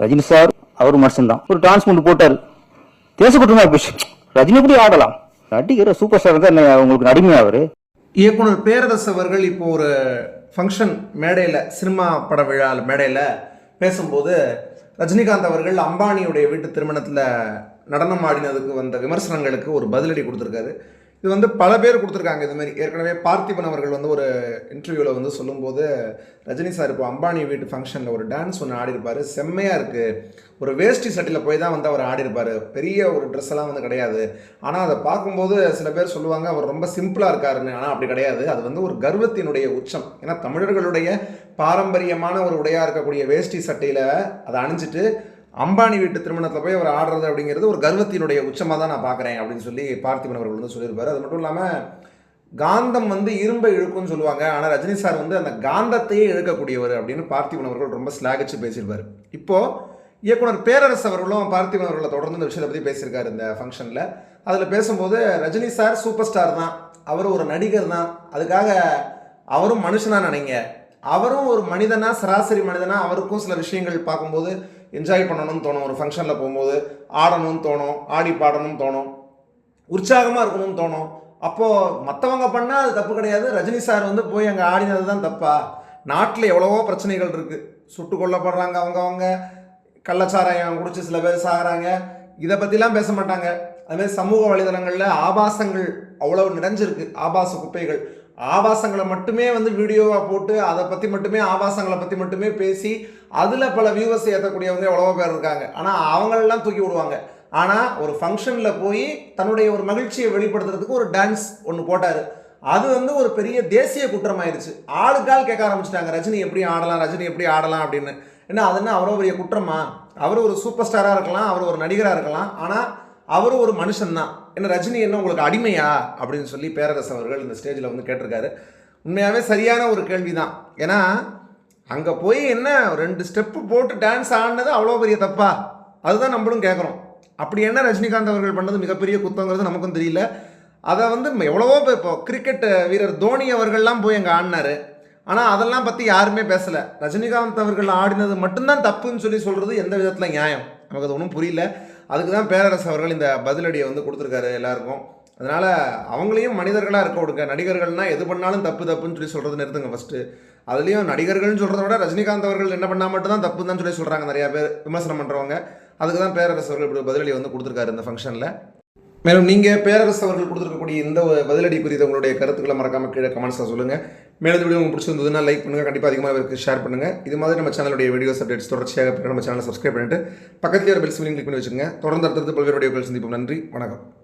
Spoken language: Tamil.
ரஜினி சார் அவர் மனுஷன்தான் ஒரு டான்ஸ் போட்டார். போட்டாரு தேசக்குற்றமா போச்சு. ரஜினி எப்படி ஆடலாம்? நடிகர் சூப்பர் ஸ்டார் தான் என்ன உங்களுக்கு அடிமையா அவரு? இயக்குனர் பேரரசு அவர்கள் இப்போ ஒரு ஃபங்க்ஷன் மேடையில் சினிமா பட விழா மேடையில் பேசும்போது ரஜினிகாந்த் அவர்கள் அம்பானியுடைய வீட்டு திருமணத்தில் நடனம் ஆடினதுக்கு வந்த விமர்சனங்களுக்கு ஒரு பதிலடி கொடுத்துருக்காரு. இது வந்து பல பேர் கொடுத்துருக்காங்க இது மாதிரி. ஏற்கனவே பார்த்திபன் அவர்கள் வந்து ஒரு இன்டர்வியூவில் வந்து சொல்லும்போது ரஜினி சார் இப்போ அம்பானி வீட்டு ஃபங்க்ஷனில் ஒரு டான்ஸ் ஒன்று ஆடிருப்பார். செம்மையாக இருக்குது ஒரு வேஷ்டி சட்டியில் போய் தான் வந்து அவர் ஆடிருப்பார். பெரிய ஒரு ட்ரெஸ் எல்லாம் வந்து கிடையாது. ஆனால் அதை பார்க்கும்போது சில பேர் சொல்லுவாங்க அவர் ரொம்ப சிம்பிளாக இருக்காருன்னு. ஆனால் அப்படி கிடையாது. அது வந்து ஒரு கர்வத்தினுடைய உச்சம். ஏன்னா தமிழர்களுடைய பாரம்பரியமான ஒரு உடையாக இருக்கக்கூடிய வேஷ்டி சட்டையில் அதை அணிஞ்சிட்டு அம்பானி வீட்டு திருமணத்தில் போய் அவர் ஆடுறது அப்படிங்கிறது ஒரு கர்வத்தினுடைய உச்சமாக தான் நான் பார்க்குறேன் அப்படின்னு சொல்லி பார்த்திபன் அவர்கள் வந்து சொல்லியிருப்பாரு. அது மட்டும் இல்லாமல் காந்தம் வந்து இரும்பை இழுக்கும்னு சொல்லுவாங்க. ஆனால் ரஜினி சார் வந்து அந்த காந்தத்தையே இழுக்கக்கூடியவர் அப்படின்னு பார்த்திபன் அவர்கள் ரொம்ப ஸ்லாகிச்சு பேசியிருப்பார். இப்போது இயக்குனர் பேரரசு அவர்களும் பார்த்திபன் அவர்களை தொடர்ந்து இந்த விஷயத்தை பற்றி பேசியிருக்காரு இந்த ஃபங்க்ஷனில் அதில் பேசும்போது ரஜினி சார் சூப்பர் ஸ்டார் தான். அவர் ஒரு நடிகர் தான். அதுக்காக அவரும் மனுஷனாக நினைங்க. அவரும் ஒரு மனிதனா சராசரி மனிதனா அவருக்கும் சில விஷயங்கள் பார்க்கும்போது என்ஜாய் பண்ணணும்னு தோணும். ஒரு ஃபங்க்ஷனில் போகும்போது ஆடணும்னு தோணும் ஆடி பாடணும்னு தோணும் உற்சாகமாக இருக்கணும்னு தோணும். அப்போது மற்றவங்க பண்ணால் அது தப்பு கிடையாது. ரஜினி சார் வந்து போய் அங்கே ஆடினது தான் தப்பா? நாட்டில் எவ்வளவோ பிரச்சனைகள் இருக்குது சுட்டு கொல்லப்படுறாங்க அவங்கவங்க கள்ளச்சாராயம் குடிச்சு சில பேர் சாகிறாங்க. இதை பற்றிலாம் பேச மாட்டாங்க. அதுமாதிரி சமூக வலைதளங்களில் ஆபாசங்கள் அவ்வளோ நிறைஞ்சிருக்கு. ஆபாச குப்பைகள். ஆபாசங்களை மட்டுமே வந்து வீடியோவாக போட்டு அதை பற்றி மட்டுமே ஆபாசங்களை பற்றி மட்டுமே பேசி அதில் பல வியூவர்ஸ் ஏற்றக்கூடியவங்க எவ்வளவோ பேர் இருக்காங்க. ஆனால் அவங்களெல்லாம் தூக்கி விடுவாங்க. ஆனால் ஒரு ஃபங்க்ஷனில் போய் தன்னுடைய ஒரு மகிழ்ச்சியை வெளிப்படுத்துறதுக்கு ஒரு டான்ஸ் ஒன்று போட்டார். அது வந்து ஒரு பெரிய தேசிய குற்றமாயிருச்சு. ஆளுக்கால் கேட்க ஆரம்பிச்சிட்டாங்க. ரஜினி எப்படி ஆடலாம் ரஜினி எப்படி ஆடலாம் அப்படின்னு. ஏன்னா அது என்ன அவ்வளோ பெரிய குற்றமா? அவர் ஒரு சூப்பர் ஸ்டாராக இருக்கலாம் அவர் ஒரு நடிகராக இருக்கலாம். ஆனால் அவரும் ஒரு மனுஷன்தான். என்ன ரஜினி என்ன உங்களுக்கு அடிமையா? அப்படின்னு சொல்லி பேரரசு அவர்கள் இந்த ஸ்டேஜில் வந்து கேட்டிருக்காரு. உண்மையாகவே சரியான ஒரு கேள்வி தான் ஏன்னா அங்கே போய் என்ன ரெண்டு ஸ்டெப்பு போட்டு டான்ஸ் ஆடினது அவ்வளோ பெரிய தப்பா? அதுதான் நம்மளும் கேட்குறோம். அப்படி என்ன ரஜினிகாந்த் அவர்கள் பண்ணது மிகப்பெரிய குத்தங்கிறது நமக்கும் தெரியல. அதை வந்து எவ்வளவோ பேர் இப்போ கிரிக்கெட் வீரர் தோனி அவர்கள்லாம் போய் அங்கே ஆடினார். ஆனால் அதெல்லாம் பற்றி யாருமே பேசலை. ரஜினிகாந்த் அவர்கள் ஆடினது மட்டும்தான் தப்புன்னு சொல்லி சொல்கிறது எந்த விதத்தில் நியாயம்? நமக்கு அது ஒன்றும் புரியல. அதுக்கு தான் பேரரசு அவர்கள் இந்த பதிலடியை வந்து கொடுத்துருக்காரு எல்லாருக்கும். அதனால் அவங்களையும் மனிதர்களாக இருக்க விடுங்க. நடிகர்கள்னால் எது பண்ணாலும் தப்பு தப்புன்னு சொல்லி சொல்கிறது நிறுத்துங்க ஃபஸ்ட்டு அதுலேயும் நடிகர்கள்னு சொல்கிறத விட ரஜினிகாந்த் அவர்கள் என்ன பண்ணால் மட்டும் தான் தப்புன்னு தான் சொல்லி சொல்கிறாங்க நிறையா பேர். விமர்சனம் பண்ணுறவங்க அதுக்கு தான் பேரரசு அவர்கள் இப்படி பதிலடி வந்து கொடுத்துருக்காரு இந்த ஃபங்க்ஷனில் மேலும் நீங்கள் பேரரசு அவர்கள் கொடுத்துருக்கக்கூடிய இந்த பதிலடி குறித்த உங்களுடைய கருத்துக்களை மறக்காமல் கீழே கமெண்ட்ஸில் சொல்லுங்கள் மேலும் வீடியோ உங்களுக்கு பிடிச்சிருந்ததுன்னா லைக் பண்ணுங்கள் கண்டிப்பாக அதிகமாக அவருக்கு ஷேர் பண்ணுங்கள் இது மாதிரி நம்ம சேனலுடைய வீடியோஸ் அப்டேட்ஸ் தொடர்ச்சியாக நம்ம சேனலை சப்ஸ்கிரைப் பண்ணிட்டு பக்கத்தில் ஒரு பெல் சிம்லிங் கிளிக் பண்ணி வச்சுக்கோங்க தொடர்ந்து அடுத்தடுத்து பல்வேறு வீடியோக்கள் சந்திப்போம். நன்றி. வணக்கம்.